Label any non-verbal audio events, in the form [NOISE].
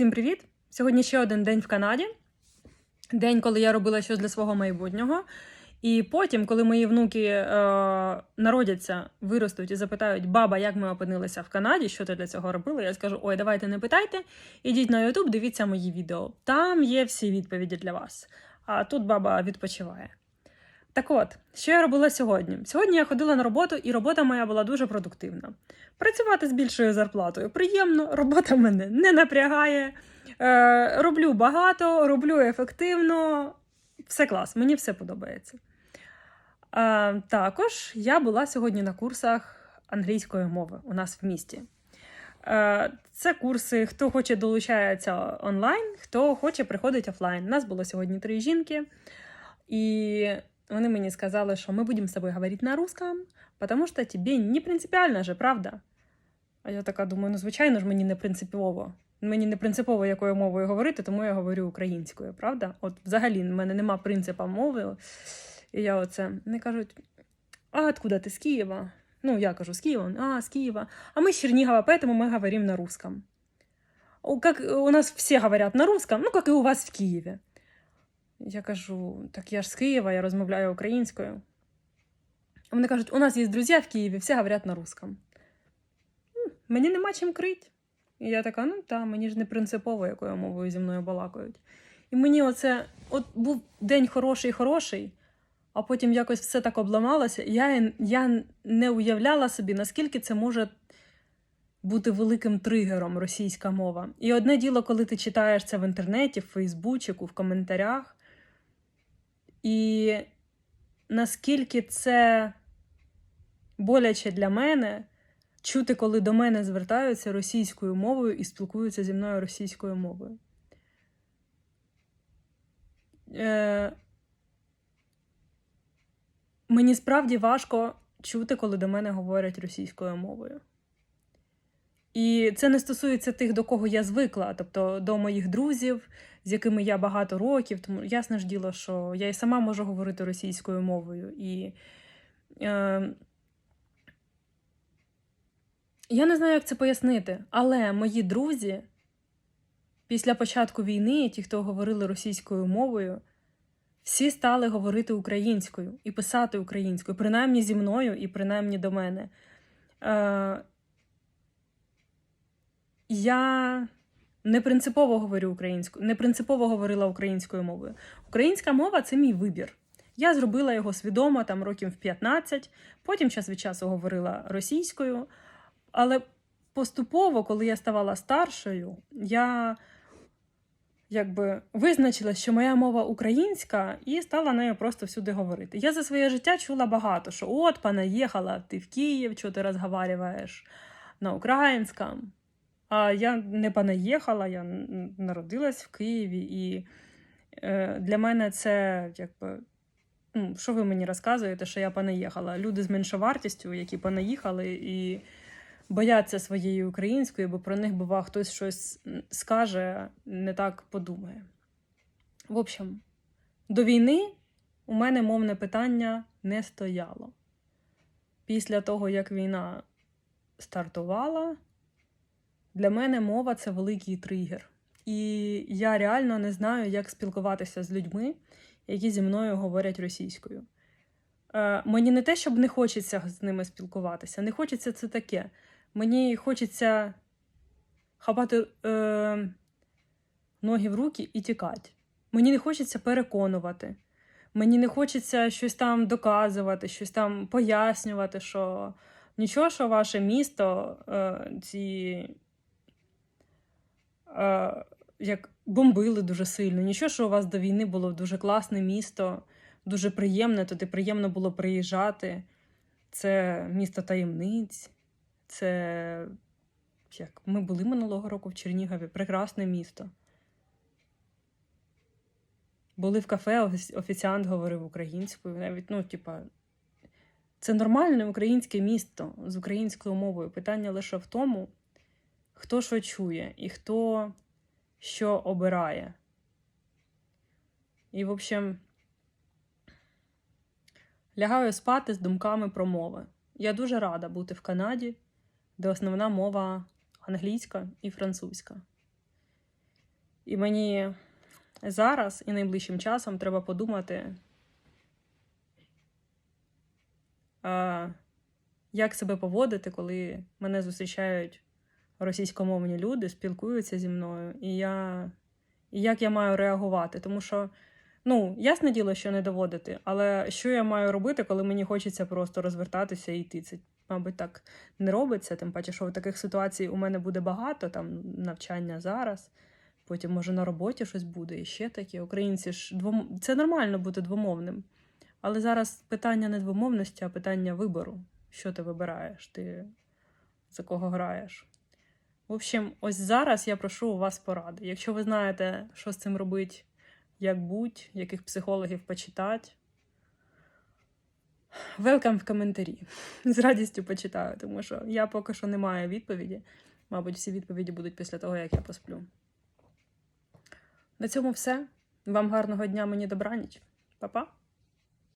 Всім привіт! Сьогодні ще один день в Канаді. День, коли я робила щось для свого майбутнього. І потім, коли мої внуки е, народяться, виростуть і запитають, баба, як ми опинилися в Канаді, що ти для цього робила, я скажу: ой, давайте не питайте, ідіть на YouTube, дивіться мої відео. Там є всі відповіді для вас. А тут баба відпочиває. Так от, що я робила сьогодні? Сьогодні я ходила на роботу, і робота моя була дуже продуктивна. Працювати з більшою зарплатою приємно, [LAUGHS] робота мене не напрягає. Е, роблю багато, роблю ефективно. Все клас, мені все подобається. Е, також я була сьогодні на курсах англійської мови у нас в місті. Е, це курси, хто хоче долучається онлайн, хто хоче приходить офлайн. У нас було сьогодні три жінки, і вони мені сказали, що ми будемо з тобою говорити на русском, тому що тобі не принципіально же, правда? А я така думаю, ну звичайно ж мені не принципово. Мені не принципово, якою мовою говорити, тому я говорю українською, правда? От взагалі в мене нема принципа мови. І я оце не кажуть: а откуда ти з Києва? Ну, я кажу, з Києва, а, з Києва. А ми з Чернігова, поэтому мы говорим на русском. Как у нас все говорят на русском, ну, как и у вас в Києві. Я кажу, так я ж з Києва, я розмовляю українською. Вони кажуть, у нас є друзі в Києві, всі говорять на русском. Мені нема чим крить. І я така, ну та, мені ж не принципово, якою мовою зі мною балакають. І мені оце, от був день хороший, хороший, а потім якось все так обламалося. Я, я не уявляла собі, наскільки це може бути великим тригером російська мова. І одне діло, коли ти читаєш це в інтернеті, в Фейсбучику, в коментарях. І наскільки це боляче для мене чути, коли до мене звертаються російською мовою і спілкуються зі мною російською мовою. Е... Мені справді важко чути, коли до мене говорять російською мовою. І це не стосується тих, до кого я звикла, тобто до моїх друзів, з якими я багато років. Тому ясне ж діло, що я і сама можу говорити російською мовою. І е, я не знаю, як це пояснити, але мої друзі після початку війни, ті, хто говорили російською мовою, всі стали говорити українською і писати українською, принаймні зі мною і принаймні до мене. Е, я не принципово говорю українською, не принципово говорила українською мовою. Українська мова це мій вибір. Я зробила його свідомо там років в 15, потім час від часу говорила російською. Але поступово, коли я ставала старшою, я якби визначила, що моя мова українська, і стала нею просто всюди говорити. Я за своє життя чула багато, що от, понаїхала, ти в Київ, що ти розговариваєш на українському. А я не понаїхала, я народилась в Києві, і е, для мене це якби. Ну, що ви мені розказуєте, що я понаїхала? Люди з меншовартістю, які понаїхали і бояться своєї української, бо про них, бува, хтось щось скаже, не так подумає. В общем, до війни у мене мовне питання не стояло. Після того, як війна стартувала, для мене мова це великий тригер. І я реально не знаю, як спілкуватися з людьми, які зі мною говорять російською. Е, мені не те, щоб не хочеться з ними спілкуватися, не хочеться це таке. Мені хочеться хапати е, ноги в руки і тікати. Мені не хочеться переконувати. Мені не хочеться щось там доказувати, щось там пояснювати, що нічого, що ваше місто е, ці е, як бомбили дуже сильно, нічого, що у вас до війни було дуже класне місто, дуже приємне, туди приємно було приїжджати. Це місто таємниць. Це як ми були минулого року в Чернігові, прекрасне місто. Були в кафе, офіціант говорив українською. Навіть, ну, типа, це нормальне українське місто з українською мовою. Питання лише в тому, хто що чує і хто що обирає. І, в общем, лягаю спати з думками про мови. Я дуже рада бути в Канаді де основна мова англійська і французька. І мені зараз і найближчим часом треба подумати, як себе поводити, коли мене зустрічають російськомовні люди, спілкуються зі мною, і я. І як я маю реагувати? Тому що, ну, ясне діло, що не доводити, але що я маю робити, коли мені хочеться просто розвертатися і йти? Це, мабуть, так не робиться. Тим паче, що таких ситуацій у мене буде багато, там навчання зараз, потім, може, на роботі щось буде і ще таке. Українці ж двом... це нормально бути двомовним. Але зараз питання не двомовності, а питання вибору. Що ти вибираєш? Ти за кого граєш? В общем, ось зараз я прошу у вас поради. Якщо ви знаєте, що з цим робити, як будь, яких психологів почитати, велкам в коментарі. З радістю почитаю, тому що я поки що не маю відповіді. Мабуть, всі відповіді будуть після того, як я посплю. На цьому все. Вам гарного дня, мені добраніч. Па-па!